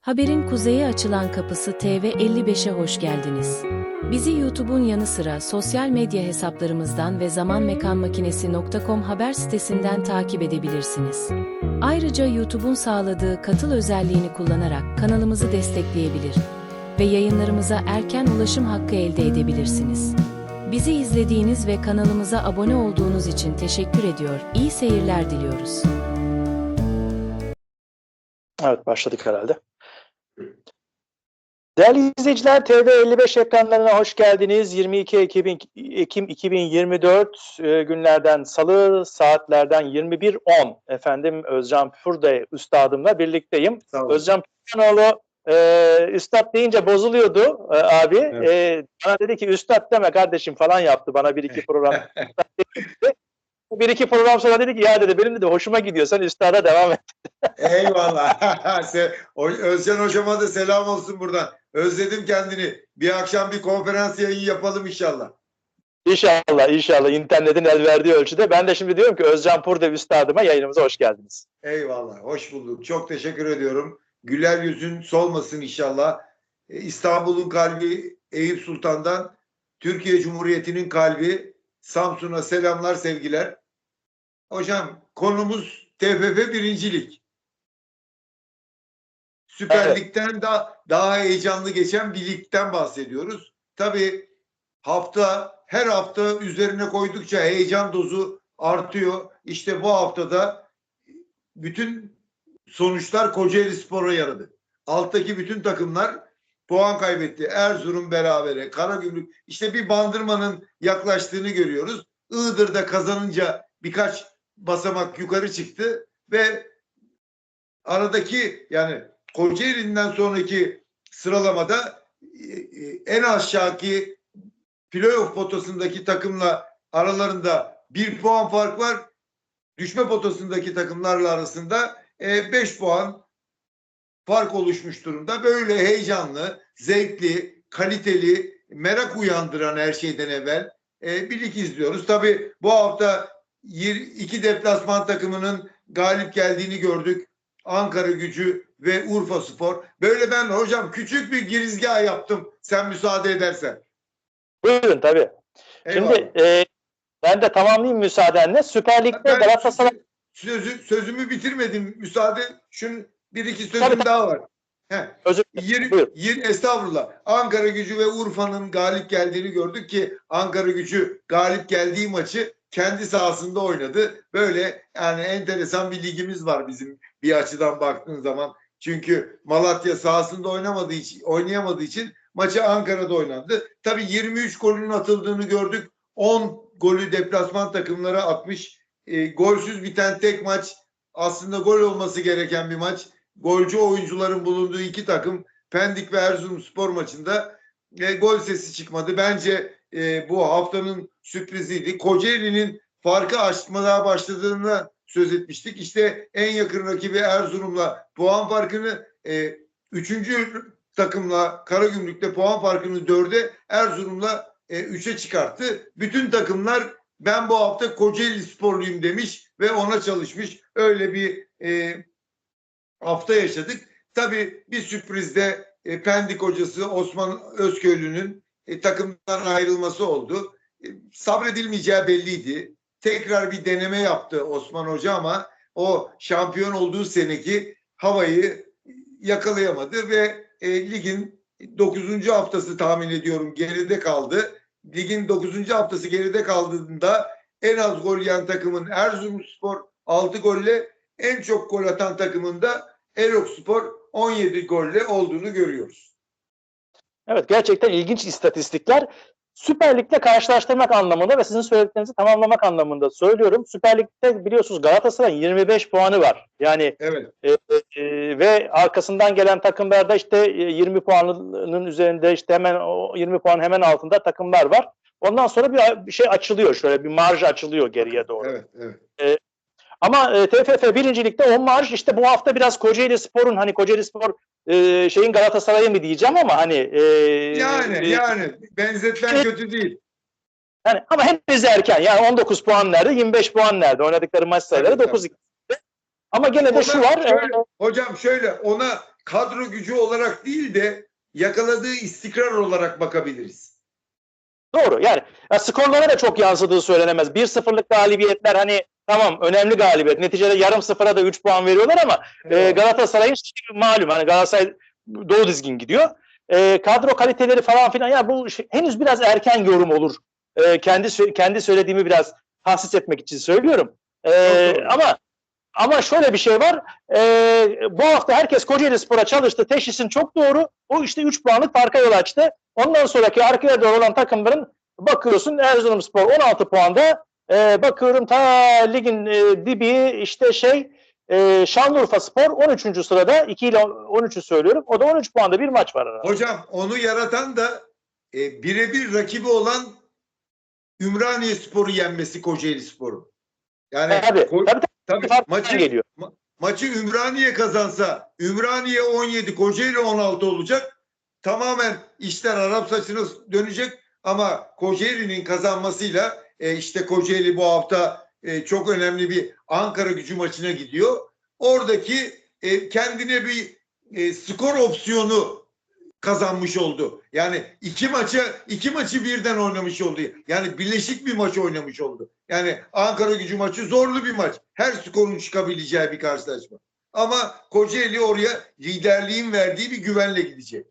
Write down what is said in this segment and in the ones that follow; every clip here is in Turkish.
Haberin kuzeye açılan kapısı TV55'e hoş geldiniz. Bizi YouTube'un yanı sıra sosyal medya hesaplarımızdan ve zamanmekanmakinesi.com haber sitesinden takip edebilirsiniz. Ayrıca YouTube'un sağladığı katıl özelliğini kullanarak kanalımızı destekleyebilir ve yayınlarımıza erken ulaşım hakkı elde edebilirsiniz. Bizi izlediğiniz ve kanalımıza abone olduğunuz için teşekkür ediyor. İyi seyirler diliyoruz. Evet başladık herhalde. Değerli izleyiciler TV55 ekranlarına hoş geldiniz. 22 Ekim, Ekim 2024 e, günlerden salı saatlerden 21.10 efendim Özcan Furde üstadımla birlikteyim. Özcan Pürkanoğlu e, üstad deyince bozuluyordu e, abi. Evet. E, bana dedi ki üstad deme kardeşim falan yaptı bana bir iki program. Bir iki program sonra dedi ki ya dedi benim dedi hoşuma gidiyor sen üstada devam et. Eyvallah. Özcan hocama da selam olsun buradan. Özledim kendini. Bir akşam bir konferans yayın yapalım inşallah. İnşallah inşallah internetin el verdiği ölçüde. Ben de şimdi diyorum ki Özcan Purdev üstadıma yayınımıza hoş geldiniz. Eyvallah. Hoş bulduk. Çok teşekkür ediyorum. Güler yüzün solmasın inşallah. E, İstanbul'un kalbi Eyüp Sultan'dan Türkiye Cumhuriyeti'nin kalbi Samsun'a selamlar sevgiler. Hocam konumuz TFF birincilik. Süper Evet. Lig'den daha, daha heyecanlı geçen bir ligden bahsediyoruz. Tabii hafta her hafta üzerine koydukça heyecan dozu artıyor. İşte bu haftada bütün sonuçlar Kocaeli Spor'a yaradı. Alttaki bütün takımlar puan kaybetti. Erzurum berabere, Karagümrük. İşte bir bandırmanın yaklaştığını görüyoruz. Iğdır'da kazanınca birkaç basamak yukarı çıktı ve aradaki yani Kocaeli'nden sonraki sıralamada e, e, en aşağıki playoff potasındaki takımla aralarında bir puan fark var. Düşme potasındaki takımlarla arasında 5 puan fark oluşmuş durumda. Böyle heyecanlı, zevkli, kaliteli, merak uyandıran her şeyden evvel e, bir lig izliyoruz. Tabii bu hafta iki deplasman takımının galip geldiğini gördük. Ankara gücü ve Urfa Spor. Böyle ben hocam küçük bir girizgah yaptım. Sen müsaade edersen. Buyurun tabii. Eyvallah. Şimdi e, ben de tamamlayayım müsaadenle. Süper Lig'de Ben Galatasaray sözü, sözümü bitirmedim. Müsaade. Şunun bir iki sözüm Tabii, daha var. Heh. özür Buyur. yir, estağfurullah. Ankara gücü ve Urfa'nın galip geldiğini gördük ki Ankara gücü galip geldiği maçı kendi sahasında oynadı. Böyle yani enteresan bir ligimiz var bizim bir açıdan baktığın zaman. Çünkü Malatya sahasında oynamadığı için, oynayamadığı için maçı Ankara'da oynandı. Tabii 23 golün atıldığını gördük. 10 golü deplasman takımlara atmış. E, golsüz biten tek maç aslında gol olması gereken bir maç. Golcü oyuncuların bulunduğu iki takım Pendik ve Erzurumspor maçında e, gol sesi çıkmadı. Bence e, bu haftanın sürpriziydi. Kocaeli'nin farkı açmaya başladığını söz etmiştik. İşte en yakın rakibi Erzurum'la puan farkını e, üçüncü takımla Karagümrük'te puan farkını dörde Erzurum'la e, üçe çıkarttı. Bütün takımlar ben bu hafta Kocaeli sporluyum demiş ve ona çalışmış. Öyle bir e, hafta yaşadık. Tabii bir sürprizde e, Pendik hocası Osman Özköylü'nün e, takımdan ayrılması oldu. E, sabredilmeyeceği belliydi. Tekrar bir deneme yaptı Osman Hoca ama o şampiyon olduğu seneki havayı yakalayamadı ve e, ligin 9. haftası tahmin ediyorum geride kaldı. Ligin 9. haftası geride kaldığında en az gol yiyen takımın Erzurumspor 6 golle en çok gol atan takımın da Erokspor 17 golle olduğunu görüyoruz. Evet gerçekten ilginç istatistikler. Süper Lig'de karşılaştırmak anlamında ve sizin söylediklerinizi tamamlamak anlamında söylüyorum. Süper Lig'de biliyorsunuz Galatasaray'ın 25 puanı var. Yani Evet. e, e, ve arkasından gelen takımlarda işte e, 20 puanının üzerinde işte hemen o 20 puan hemen altında takımlar var. Ondan sonra bir, bir şey açılıyor şöyle bir marj açılıyor geriye doğru. Evet, evet. Ama e, TFF birincilikte o marj işte bu hafta biraz Kocaeli Spor'un hani Kocaeli Spor e, şeyin Galatasaray'ı mı diyeceğim ama hani e, Yani e, yani benzetmen kötü değil. yani ama henüz erken yani 19 puan nerede 25 puan nerede oynadıkları maç sayıları Tabii, 9 Ama gene de şu Ona var. şöyle- e, Hocam şöyle ona kadro gücü olarak değil de yakaladığı istikrar olarak bakabiliriz. Doğru. Yani ya skorlara da çok yansıdığı söylenemez. 1-0'lık galibiyetler hani tamam önemli galibiyet. Neticede yarım sıfıra da 3 puan veriyorlar ama e, Galatasaray'ın malum hani Galatasaray doğru dizgin gidiyor. E, kadro kaliteleri falan filan ya bu şey- henüz biraz erken yorum olur. E, kendi kendi söylediğimi biraz tahsis etmek için söylüyorum. E, ama ama şöyle bir şey var. E, bu hafta herkes Kocaeli Spor'a çalıştı. Teşhisin çok doğru. O işte 3 puanlık farka yol açtı. Ondan sonraki arkaya doğru olan takımların bakıyorsun Erzurumspor 16 puanda. E, bakıyorum ta ligin e, dibi işte şey e, Şanlıurfa Spor 13. sırada 2 ile 13'ü söylüyorum. O da 13 puanda bir maç var arada. Hocam onu yaratan da e, birebir rakibi olan Ümraniye Spor'u yenmesi Kocaeli Spor'u. Yani Tabii, Ko- tabii, tabii tabii maçı geliyor. maçı Ümraniye kazansa Ümraniye 17 Kocaeli 16 olacak. Tamamen işler Arap saçına dönecek ama Kocaeli'nin kazanmasıyla e, işte Kocaeli bu hafta e, çok önemli bir Ankara gücü maçına gidiyor. Oradaki e, kendine bir e, skor opsiyonu kazanmış oldu. Yani iki maçı iki maçı birden oynamış oldu. Yani birleşik bir maç oynamış oldu. Yani Ankara Gücü maçı zorlu bir maç. Her skorun çıkabileceği bir karşılaşma. Ama Kocaeli oraya liderliğin verdiği bir güvenle gidecek.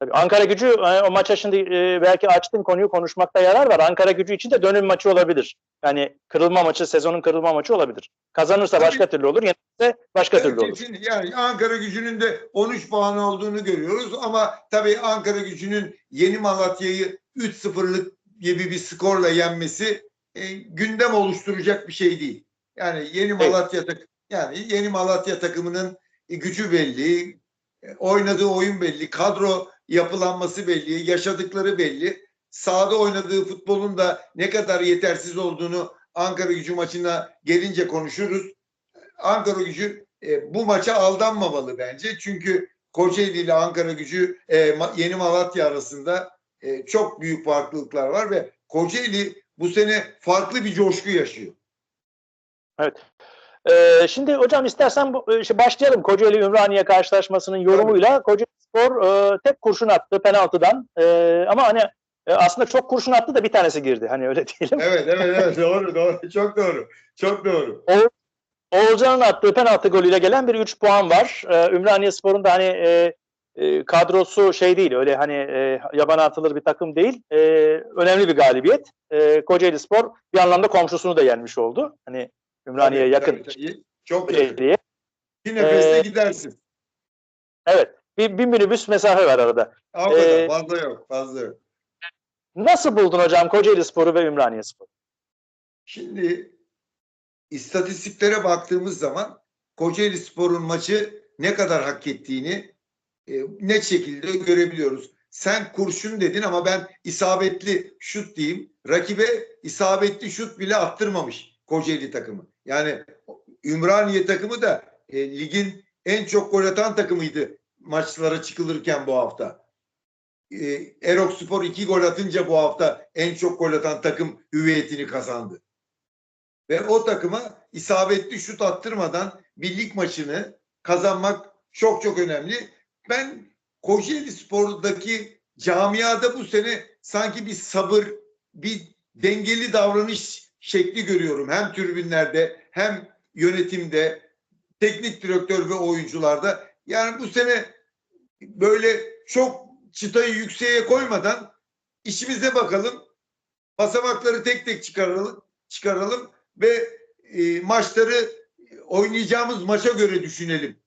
Tabii Ankara gücü e, o maça şimdi e, belki açtın konuyu konuşmakta yarar var. Ankara gücü için de dönüm maçı olabilir. Yani kırılma maçı, sezonun kırılma maçı olabilir. Kazanırsa Tabii. başka türlü olur, yenilirse başka türlü olur. Kesin. Yani Ankara Gücü'nün de 13 puan olduğunu görüyoruz ama tabii Ankara Gücü'nün Yeni Malatya'yı 3-0'lık gibi bir skorla yenmesi e, gündem oluşturacak bir şey değil. Yani Yeni Malatya tak yani Yeni Malatya takımının gücü belli, e, oynadığı oyun belli, kadro yapılanması belli, yaşadıkları belli. Sahada oynadığı futbolun da ne kadar yetersiz olduğunu Ankara Gücü maçına gelince konuşuruz. Ankara Gücü e, bu maça aldanmamalı bence. Çünkü Kocaeli ile Ankara Gücü e, Yeni Malatya arasında e, çok büyük farklılıklar var ve Kocaeli bu sene farklı bir coşku yaşıyor. Ee, şimdi hocam istersen bu, e, işte başlayalım Kocaeli Ümraniye karşılaşmasının yorumuyla. Kocaeli Spor e, tek kurşun attı penaltıdan. E, ama hani e, aslında çok kurşun attı da bir tanesi girdi. Hani öyle diyelim. Evet evet evet doğru doğru çok doğru çok doğru. Oğulcan'ın attığı penaltı golüyle gelen bir 3 puan var. Ee, Ümraniye Spor'un da hani e, e, kadrosu şey değil öyle hani e, yabana atılır bir takım değil. E, önemli bir galibiyet. E, Kocaeli Spor bir anlamda komşusunu da yenmiş oldu. Hani Ümraniye'ye yakın tabii, tabii. Çok. Kocaeli'ye. Bir nefeste Ee, gidersin. Evet. Bir, bir minibüs mesafe var arada. O kadar ee, fazla yok fazla yok. Nasıl buldun hocam Kocaeli Spor'u ve Ümraniye Spor'u? Şimdi istatistiklere baktığımız zaman Kocaeli Spor'un maçı ne kadar hak ettiğini e, net şekilde görebiliyoruz. Sen kurşun dedin ama ben isabetli şut diyeyim. Rakibe isabetli şut bile attırmamış Kocaeli takımı. Yani Ümraniye takımı da e, ligin en çok gol atan takımıydı maçlara çıkılırken bu hafta. E, Erok Spor iki gol atınca bu hafta en çok gol atan takım hüviyetini kazandı. Ve o takıma isabetli şut attırmadan bir lig maçını kazanmak çok çok önemli. Ben Kocaeli Spor'daki camiada bu sene sanki bir sabır, bir dengeli davranış şekli görüyorum. Hem tribünlerde hem yönetimde, teknik direktör ve oyuncularda. Yani bu sene böyle çok çıtayı yükseğe koymadan işimize bakalım. Basamakları tek tek çıkaralım, çıkaralım ve e, maçları oynayacağımız maça göre düşünelim.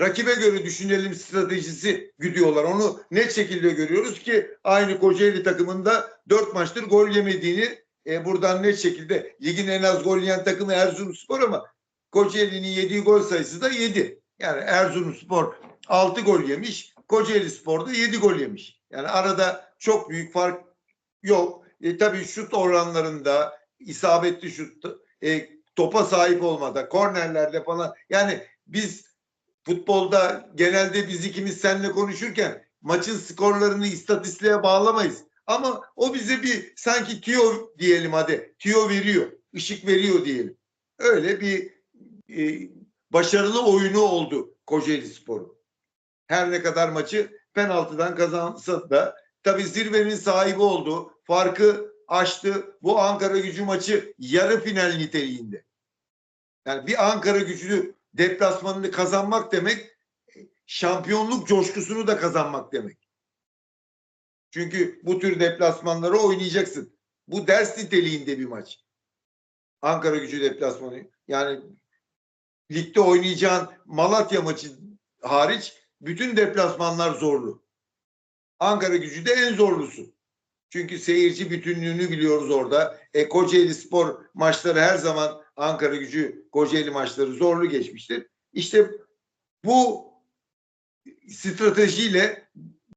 Rakibe göre düşünelim stratejisi güdüyorlar. Onu net şekilde görüyoruz ki aynı Kocaeli takımında dört maçtır gol yemediğini e, buradan net şekilde ligin en az gol yiyen takımı Erzurumspor ama Kocaeli'nin yediği gol sayısı da 7. Yani Erzurumspor 6 gol yemiş, Kocaeli Spor da 7 gol yemiş. Yani arada çok büyük fark yok. E, tabii şut oranlarında isabetli şut, e, topa sahip olmada, kornerlerde falan. Yani biz futbolda genelde biz ikimiz seninle konuşurken maçın skorlarını istatistiğe bağlamayız. Ama o bize bir sanki tiyo diyelim hadi. Tiyo veriyor, ışık veriyor diyelim. Öyle bir e, başarılı oyunu oldu Kocaeli Spor'u. Her ne kadar maçı penaltıdan kazansa da tabii zirvenin sahibi oldu. Farkı aştı. Bu Ankara gücü maçı yarı final niteliğinde. Yani bir Ankara gücü deplasmanını kazanmak demek şampiyonluk coşkusunu da kazanmak demek. Çünkü bu tür deplasmanları oynayacaksın. Bu ders niteliğinde bir maç. Ankara gücü deplasmanı. Yani ligde oynayacağın Malatya maçı hariç bütün deplasmanlar zorlu. Ankara gücü de en zorlusu. Çünkü seyirci bütünlüğünü biliyoruz orada. E, Kocaeli Spor maçları her zaman Ankara gücü Kocaeli maçları zorlu geçmiştir. İşte bu stratejiyle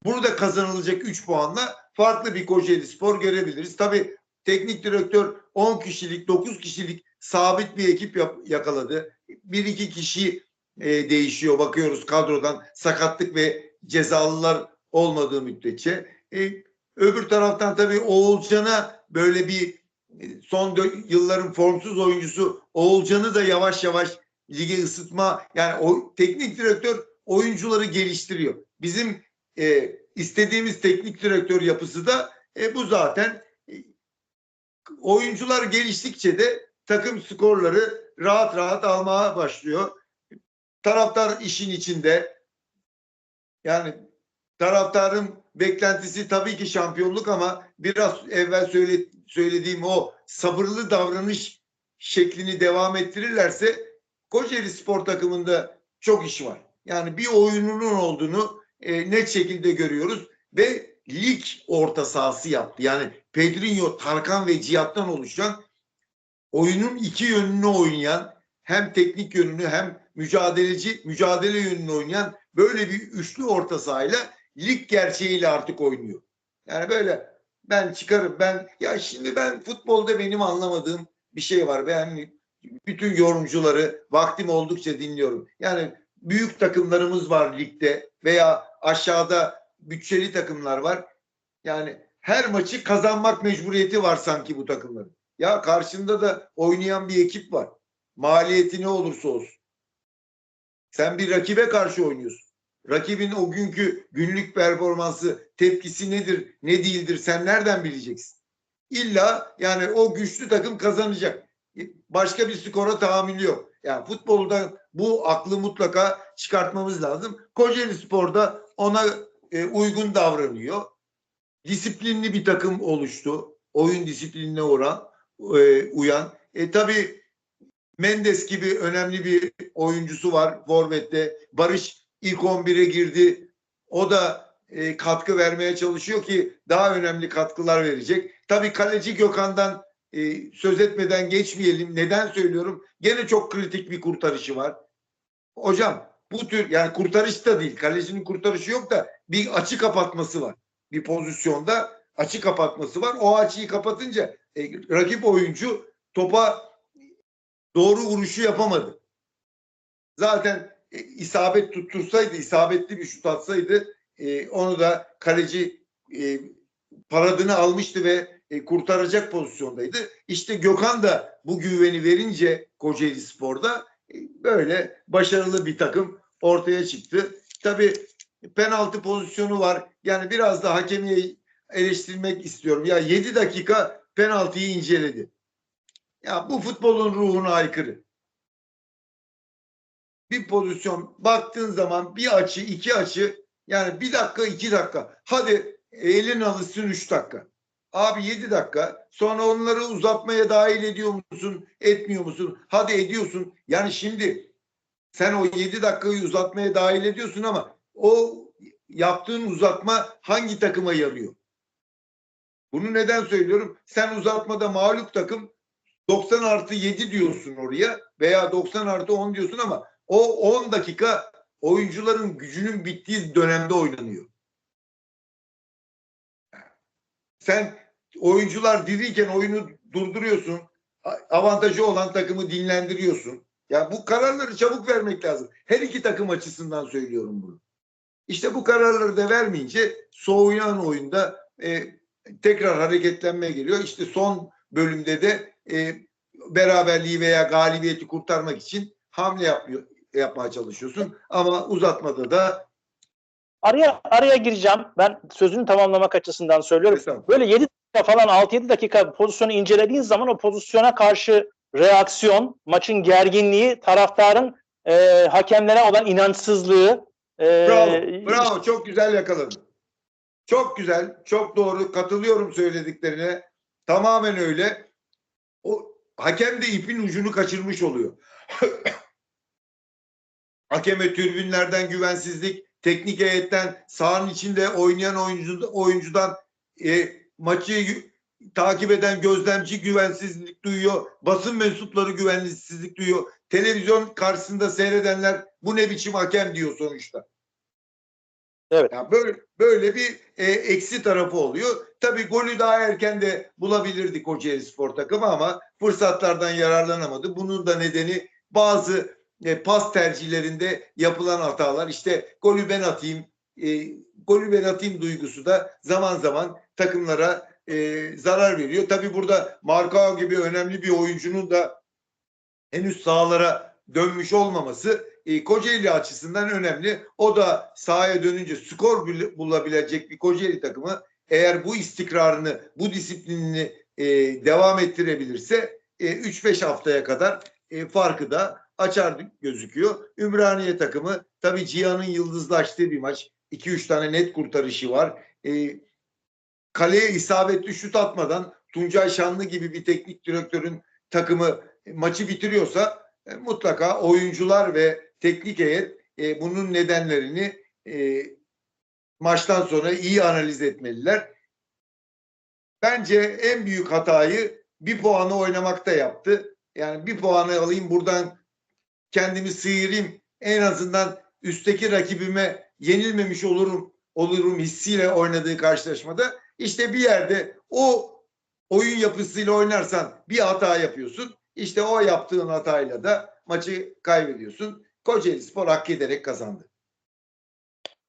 burada kazanılacak 3 puanla farklı bir Kocaeli Spor görebiliriz. Tabii teknik direktör 10 kişilik, 9 kişilik sabit bir ekip yap- yakaladı. Bir iki kişi e, değişiyor bakıyoruz kadrodan sakatlık ve cezalılar olmadığı müddetçe. E, öbür taraftan tabii Oğulcan'a böyle bir e, son yılların formsuz oyuncusu Oğulcan'ı da yavaş yavaş lige ısıtma yani o teknik direktör oyuncuları geliştiriyor. Bizim e, istediğimiz teknik direktör yapısı da e, bu zaten. E, oyuncular geliştikçe de takım skorları rahat rahat almaya başlıyor. Taraftar işin içinde. Yani taraftarın beklentisi tabii ki şampiyonluk ama biraz evvel söyle, söylediğim o sabırlı davranış şeklini devam ettirirlerse Kocaeli Spor takımında çok iş var. Yani bir oyununun olduğunu e, net şekilde görüyoruz ve lig orta sahası yaptı. Yani Pedrinho, Tarkan ve Cihat'tan oluşan oyunun iki yönünü oynayan hem teknik yönünü hem mücadeleci mücadele yönünü oynayan böyle bir üçlü orta sahayla lig gerçeğiyle artık oynuyor. Yani böyle ben çıkarım ben ya şimdi ben futbolda benim anlamadığım bir şey var. Ben bütün yorumcuları vaktim oldukça dinliyorum. Yani büyük takımlarımız var ligde veya aşağıda bütçeli takımlar var. Yani her maçı kazanmak mecburiyeti var sanki bu takımların. Ya karşında da oynayan bir ekip var. Maliyeti ne olursa olsun. Sen bir rakibe karşı oynuyorsun. Rakibin o günkü günlük performansı, tepkisi nedir, ne değildir sen nereden bileceksin? İlla yani o güçlü takım kazanacak. Başka bir skora tahammülü yok. Yani futbolda bu aklı mutlaka çıkartmamız lazım. Kocaeli Spor'da ona e, uygun davranıyor. Disiplinli bir takım oluştu. Oyun disiplinine oran, e, uyan. E tabi Mendes gibi önemli bir oyuncusu var Forvet'te. Barış ilk 11'e girdi. O da e, katkı vermeye çalışıyor ki daha önemli katkılar verecek. Tabii kaleci Gökhan'dan e, söz etmeden geçmeyelim. Neden söylüyorum? Gene çok kritik bir kurtarışı var. Hocam bu tür yani kurtarış da değil. Kalecinin kurtarışı yok da bir açı kapatması var. Bir pozisyonda açı kapatması var. O açıyı kapatınca e, rakip oyuncu topa doğru vuruşu yapamadı. Zaten e, isabet tuttursaydı, isabetli bir şut atsaydı e, onu da kaleci e, paradını almıştı ve e, kurtaracak pozisyondaydı. İşte Gökhan da bu güveni verince Kocaeli Spor'da e, böyle başarılı bir takım ortaya çıktı. Tabii penaltı pozisyonu var. Yani biraz da hakemi eleştirmek istiyorum. Ya 7 dakika penaltıyı inceledi. Ya bu futbolun ruhuna aykırı. Bir pozisyon baktığın zaman bir açı, iki açı yani bir dakika, iki dakika. Hadi elin alışsın üç dakika. Abi yedi dakika. Sonra onları uzatmaya dahil ediyor musun? Etmiyor musun? Hadi ediyorsun. Yani şimdi sen o yedi dakikayı uzatmaya dahil ediyorsun ama o yaptığın uzatma hangi takıma yarıyor? Bunu neden söylüyorum? Sen uzatmada mağlup takım 90 artı 7 diyorsun oraya veya 90 artı 10 diyorsun ama o 10 dakika oyuncuların gücünün bittiği dönemde oynanıyor. Sen oyuncular diriyken oyunu durduruyorsun. Avantajı olan takımı dinlendiriyorsun. Ya bu kararları çabuk vermek lazım. Her iki takım açısından söylüyorum bunu. İşte bu kararları da vermeyince soğuyan oyunda e, tekrar hareketlenmeye geliyor. İşte son bölümde de e, beraberliği veya galibiyeti kurtarmak için hamle yapıyor, yapmaya çalışıyorsun. Ama uzatmada da Araya araya gireceğim. Ben sözünü tamamlamak açısından söylüyorum. Böyle 7 dakika falan 6-7 dakika pozisyonu incelediğin zaman o pozisyona karşı reaksiyon, maçın gerginliği, taraftarın e, hakemlere olan inançsızlığı e, Bravo, bravo. Çok güzel yakaladın. Çok güzel, çok doğru. Katılıyorum söylediklerine. Tamamen öyle. O hakem de ipin ucunu kaçırmış oluyor. Hakeme tribünlerden güvensizlik, teknik heyetten, sahanın içinde oynayan oyuncu, oyuncudan e, maçı takip eden gözlemci güvensizlik duyuyor. Basın mensupları güvensizlik duyuyor. Televizyon karşısında seyredenler bu ne biçim hakem diyor sonuçta. Evet. Ya böyle böyle bir e, eksi tarafı oluyor. Tabii golü daha erken de bulabilirdi Kocaeli Spor takımı ama fırsatlardan yararlanamadı. Bunun da nedeni bazı e, pas tercihlerinde yapılan hatalar. İşte golü ben atayım, e, golü ben atayım duygusu da zaman zaman takımlara e, zarar veriyor. Tabii burada Markao gibi önemli bir oyuncunun da henüz sahalara dönmüş olmaması e, Kocaeli açısından önemli. O da sahaya dönünce skor bul- bulabilecek bir Kocaeli takımı eğer bu istikrarını, bu disiplinini e, devam ettirebilirse e, 3-5 haftaya kadar e, farkı da açar gözüküyor. Ümraniye takımı tabii Cihan'ın yıldızlaştığı bir maç. 2-3 tane net kurtarışı var. E, kaleye isabetli şut atmadan Tuncay Şanlı gibi bir teknik direktörün takımı e, maçı bitiriyorsa e, mutlaka oyuncular ve teknik heyet e, bunun nedenlerini e, maçtan sonra iyi analiz etmeliler. Bence en büyük hatayı bir puanı oynamakta yaptı. Yani bir puanı alayım buradan kendimi sıyırayım. En azından üstteki rakibime yenilmemiş olurum olurum hissiyle oynadığı karşılaşmada işte bir yerde o oyun yapısıyla oynarsan bir hata yapıyorsun. İşte o yaptığın hatayla da maçı kaybediyorsun. Kocaeli Spor hak ederek kazandı.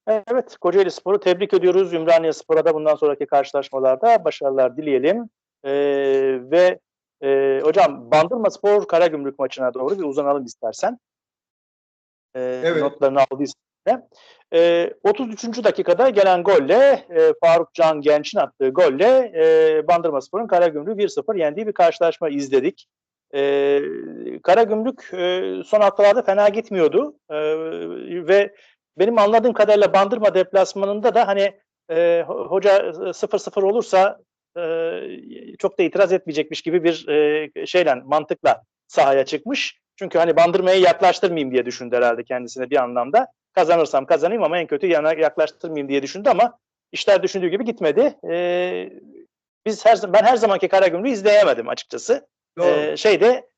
Evet, Kocaeli Spor'u tebrik ediyoruz. Ümraniye Spor'a da bundan sonraki karşılaşmalarda başarılar dileyelim. Ee, ve e, hocam Bandırma Spor Karagümrük maçına doğru bir uzanalım istersen. Ee, Evet. Notlarını aldıysan. da. Ee, 33. dakikada gelen golle e, Faruk Can Genç'in attığı golle e, Bandırma Spor'un Karagümrük'ü 1-0 yendiği bir karşılaşma izledik. Ee, Karagümrük e, son haftalarda fena gitmiyordu Ee, ve benim anladığım kadarıyla Bandırma deplasmanında da hani e, ho- hoca 0-0 olursa e, çok da itiraz etmeyecekmiş gibi bir e, şeyle mantıkla sahaya çıkmış. Çünkü hani Bandırma'yı yaklaştırmayayım diye düşündü herhalde kendisine bir anlamda. Kazanırsam kazanayım ama en kötü yana yaklaştırmayayım diye düşündü ama işler düşündüğü gibi gitmedi. E, biz her ben her zamanki Karagümrük'ü izleyemedim açıkçası. Doğru. Ee, şeyde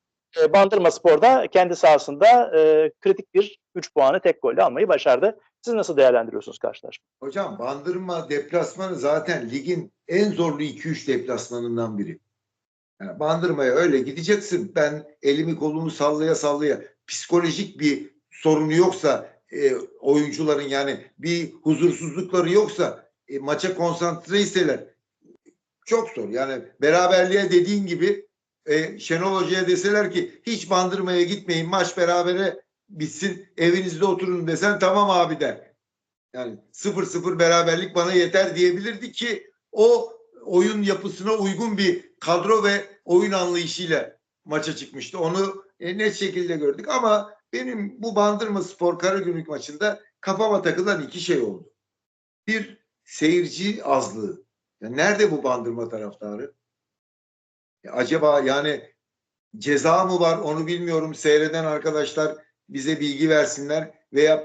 e, Bandırma Spor'da kendi sahasında e, kritik bir 3 puanı tek golle almayı başardı. Siz nasıl değerlendiriyorsunuz karşılaşmayı? Hocam Bandırma deplasmanı zaten ligin en zorlu 2-3 deplasmanından biri. Yani Bandırma'ya öyle gideceksin. Ben elimi kolumu sallaya sallaya psikolojik bir sorunu yoksa e, oyuncuların yani bir huzursuzlukları yoksa e, maça konsantreyseler çok zor. Yani beraberliğe dediğin gibi e, Şenol Hoca'ya deseler ki hiç Bandırma'ya gitmeyin maç berabere bitsin evinizde oturun desen tamam abi der. Yani 0-0 beraberlik bana yeter diyebilirdi ki o oyun yapısına uygun bir kadro ve oyun anlayışıyla maça çıkmıştı. Onu e, net şekilde gördük ama benim bu Bandırma Spor Karagümrük maçında kafama takılan iki şey oldu. Bir seyirci azlığı. Ya nerede bu Bandırma taraftarı? Ya acaba yani ceza mı var onu bilmiyorum. Seyreden arkadaşlar bize bilgi versinler veya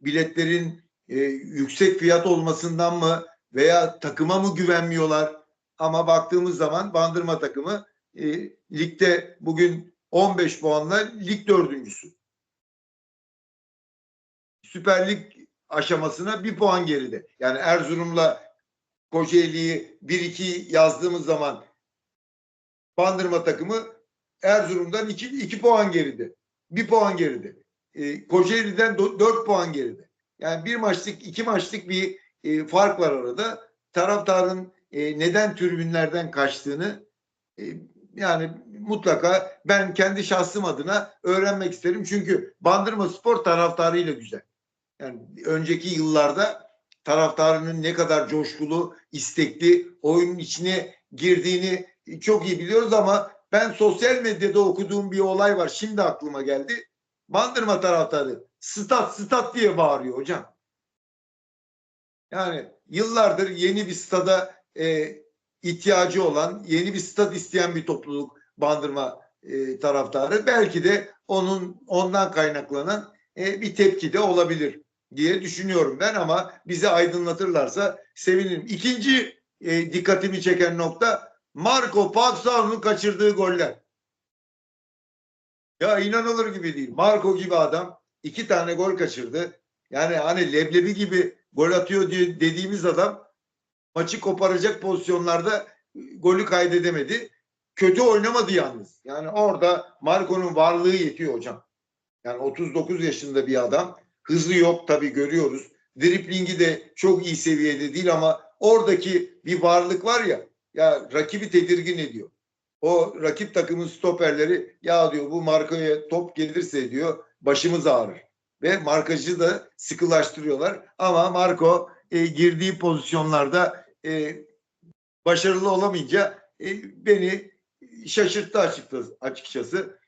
biletlerin e, yüksek fiyat olmasından mı veya takıma mı güvenmiyorlar? Ama baktığımız zaman Bandırma takımı e, ligde bugün 15 puanla lig dördüncüsü. Süper Lig aşamasına bir puan geride. Yani Erzurum'la Kocaeli'yi 1-2 yazdığımız zaman Bandırma takımı Erzurum'dan 2, 2 puan geride. 1 puan geride. E, Kocaeli'den 4 puan geride. Yani bir maçlık, iki maçlık bir e, fark var arada. Taraftarın e, neden tribünlerden kaçtığını e, yani mutlaka ben kendi şahsım adına öğrenmek isterim. Çünkü Bandırma Spor taraftarıyla güzel. Yani önceki yıllarda taraftarının ne kadar coşkulu, istekli oyunun içine girdiğini çok iyi biliyoruz ama ben sosyal medyada okuduğum bir olay var. Şimdi aklıma geldi. Bandırma taraftarı stat stat diye bağırıyor hocam. Yani yıllardır yeni bir stada e, ihtiyacı olan, yeni bir stat isteyen bir topluluk Bandırma e, taraftarı. Belki de onun ondan kaynaklanan e, bir tepki de olabilir diye düşünüyorum ben ama bizi aydınlatırlarsa sevinirim. İkinci e, dikkatimi çeken nokta Marco Paxao'nun kaçırdığı goller. Ya inanılır gibi değil. Marco gibi adam iki tane gol kaçırdı. Yani hani leblebi gibi gol atıyor diye dediğimiz adam maçı koparacak pozisyonlarda golü kaydedemedi. Kötü oynamadı yalnız. Yani orada Marco'nun varlığı yetiyor hocam. Yani 39 yaşında bir adam. Hızlı yok tabii görüyoruz. Driplingi de çok iyi seviyede değil ama oradaki bir varlık var ya ya rakibi tedirgin ediyor. O rakip takımın stoperleri ya diyor bu markaya top gelirse diyor başımız ağrır. Ve markacı da sıkılaştırıyorlar. Ama Marco e, girdiği pozisyonlarda e, başarılı olamayınca e, beni şaşırttı açıkçası, açıkçası.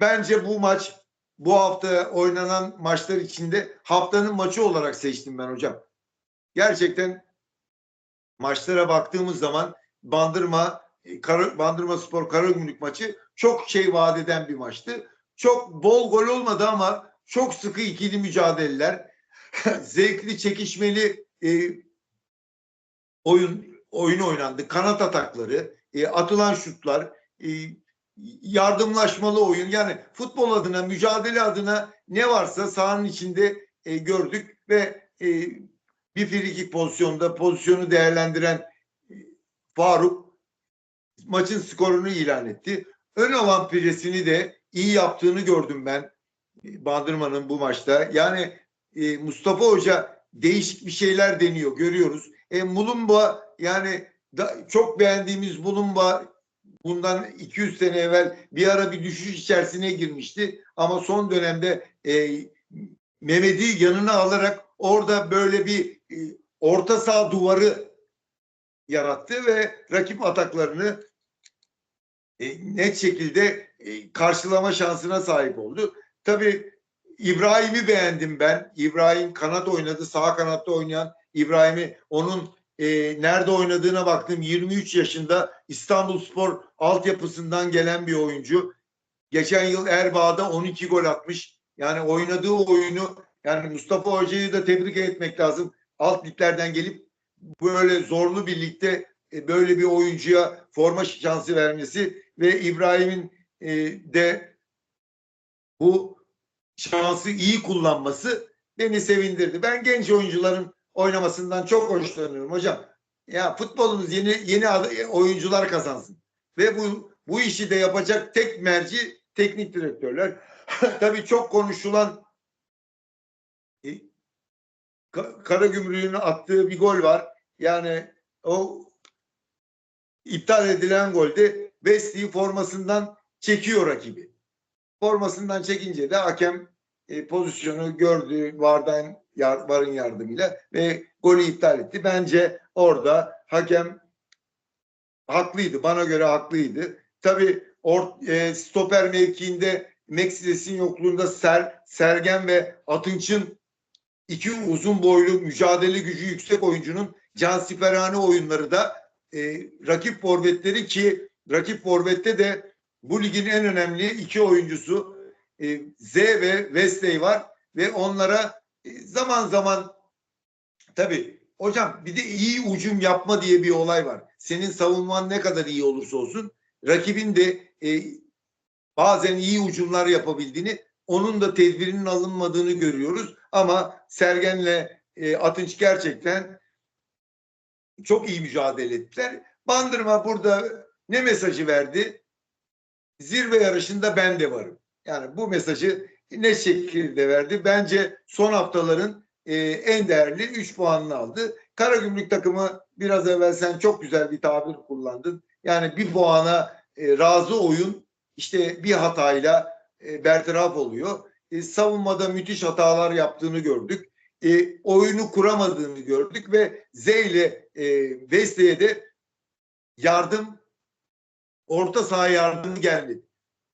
Bence bu maç bu hafta oynanan maçlar içinde haftanın maçı olarak seçtim ben hocam. Gerçekten maçlara baktığımız zaman Bandırma Kara, Bandırma Spor Karagümrük maçı çok şey vaat eden bir maçtı. Çok bol gol olmadı ama çok sıkı ikili mücadeleler, zevkli, çekişmeli e, oyun oyun oynandı. Kanat atakları, e, atılan şutlar, e, yardımlaşmalı oyun. Yani futbol adına, mücadele adına ne varsa sahanın içinde e, gördük ve e, bir frikik pozisyonda pozisyonu değerlendiren e, Faruk maçın skorunu ilan etti. Ön alan presini de iyi yaptığını gördüm ben e, Bandırma'nın bu maçta. Yani e, Mustafa Hoca değişik bir şeyler deniyor görüyoruz. E, Mulumba yani da, çok beğendiğimiz Mulumba bundan 200 sene evvel bir ara bir düşüş içerisine girmişti. Ama son dönemde e, Mehmet'i yanına alarak orada böyle bir e, orta saha duvarı yarattı ve rakip ataklarını e, net şekilde e, karşılama şansına sahip oldu. Tabii İbrahim'i beğendim ben. İbrahim kanat oynadı. Sağ kanatta oynayan İbrahim'i onun e, nerede oynadığına baktım. 23 yaşında İstanbul Spor altyapısından gelen bir oyuncu. Geçen yıl Erbaa'da 12 gol atmış. Yani oynadığı oyunu yani Mustafa Hoca'yı da tebrik etmek lazım. Alt liglerden gelip böyle zorlu bir ligde e, böyle bir oyuncuya forma şansı vermesi ve İbrahim'in e, de bu şansı iyi kullanması beni sevindirdi. Ben genç oyuncuların oynamasından çok hoşlanıyorum hocam. Ya futbolumuz yeni yeni oyuncular kazansın. Ve bu bu işi de yapacak tek merci teknik direktörler. Tabii çok konuşulan e, Karagümrük'ün attığı bir gol var. Yani o iptal edilen golde Wesley formasından çekiyor rakibi. Formasından çekince de hakem e, pozisyonu gördü vardan yar, varın yardımıyla ve golü iptal etti. Bence orada hakem haklıydı. Bana göre haklıydı. Tabii or, e, stoper mevkiinde Mexides'in yokluğunda Ser, Sergen ve Atınç'ın iki uzun boylu mücadele gücü yüksek oyuncunun cansiperhane oyunları da e, rakip forvetleri ki rakip forvette de bu ligin en önemli iki oyuncusu e, Z ve Wesley var ve onlara e, zaman zaman tabi hocam bir de iyi ucum yapma diye bir olay var. Senin savunman ne kadar iyi olursa olsun rakibin de e, bazen iyi ucumlar yapabildiğini onun da tedbirinin alınmadığını görüyoruz. Ama Sergen'le e, Atınç gerçekten çok iyi mücadele ettiler. Bandırma burada ne mesajı verdi? Zirve yarışında ben de varım. Yani bu mesajı ne şekilde verdi? Bence son haftaların e, en değerli 3 puanını aldı. Karagümrük takımı biraz evvel sen çok güzel bir tabir kullandın. Yani bir puana e, razı oyun işte bir hatayla e, bertaraf oluyor. E, savunmada müthiş hatalar yaptığını gördük. E, oyunu kuramadığını gördük ve Z ile e, Veste'ye de yardım orta saha yardımı gelmedi.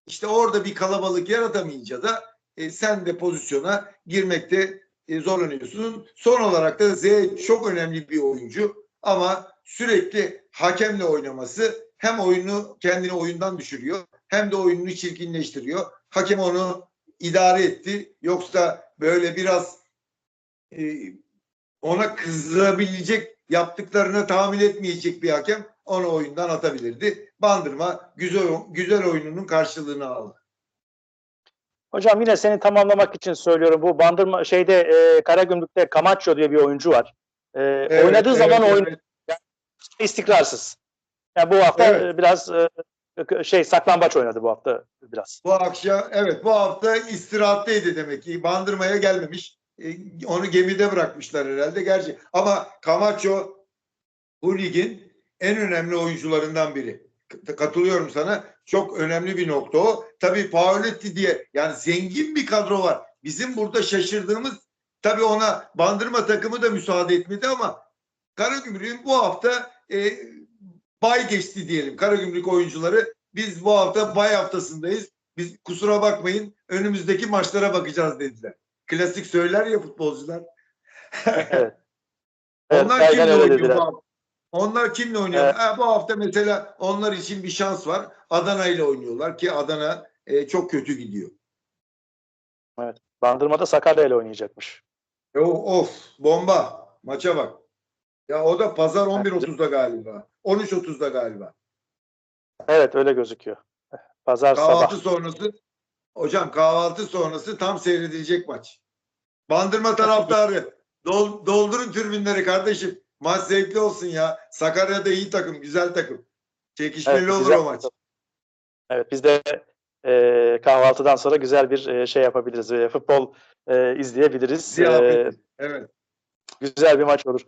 İşte orada bir kalabalık yaratamayınca da e, sen de pozisyona girmekte e, zorlanıyorsun. Son olarak da Z çok önemli bir oyuncu ama sürekli hakemle oynaması hem oyunu kendini oyundan düşürüyor hem de oyununu çirkinleştiriyor. Hakem onu idare etti. Yoksa böyle biraz e, ona kızabilecek yaptıklarına tahammül etmeyecek bir hakem onu oyundan atabilirdi. Bandırma güzel güzel oyununun karşılığını aldı. Hocam yine seni tamamlamak için söylüyorum. Bu Bandırma şeyde e, Karagümrük'te Camacho diye bir oyuncu var. E, oynadığı evet, zaman evet. oyun istikrarsız. Yani bu hafta Evet. biraz e, şey saklambaç oynadı bu hafta biraz. Bu akşam evet bu hafta istirahatteydi demek ki. Bandırmaya gelmemiş. E, onu gemide bırakmışlar herhalde gerçi. Ama Camacho bu ligin en önemli oyuncularından biri. Katılıyorum sana. Çok önemli bir nokta o. Tabii Paoletti diye yani zengin bir kadro var. Bizim burada şaşırdığımız tabii ona bandırma takımı da müsaade etmedi ama Karagümrük'ün bu hafta e, bay geçti diyelim. Karagümrük oyuncuları biz bu hafta bay haftasındayız. Biz kusura bakmayın önümüzdeki maçlara bakacağız dediler. Klasik söyler ya futbolcular. Evet. Evet, Onlar aynen kimle oynuyor bu hafta? Onlar kimle oynuyor? Evet. Ha, bu hafta mesela onlar için bir şans var. Adana ile oynuyorlar ki Adana e, çok kötü gidiyor. Bandırma'da Sakarya ile oynayacakmış. E, o- of bomba maça bak. Ya o da pazar 11.30'da galiba. 13.30'da galiba. Evet öyle gözüküyor. Pazar Kahvaltı sabah. sonrası hocam kahvaltı sonrası tam seyredilecek maç. Bandırma taraftarı dol- doldurun tribünleri kardeşim. Maç zevkli olsun ya. Sakarya'da iyi takım, güzel takım. Çekişmeli Evet, olur o maç. Evet biz de e, kahvaltıdan sonra güzel bir e, şey yapabiliriz. E, futbol e, izleyebiliriz. Ziyafet. E, Evet. güzel bir maç olur.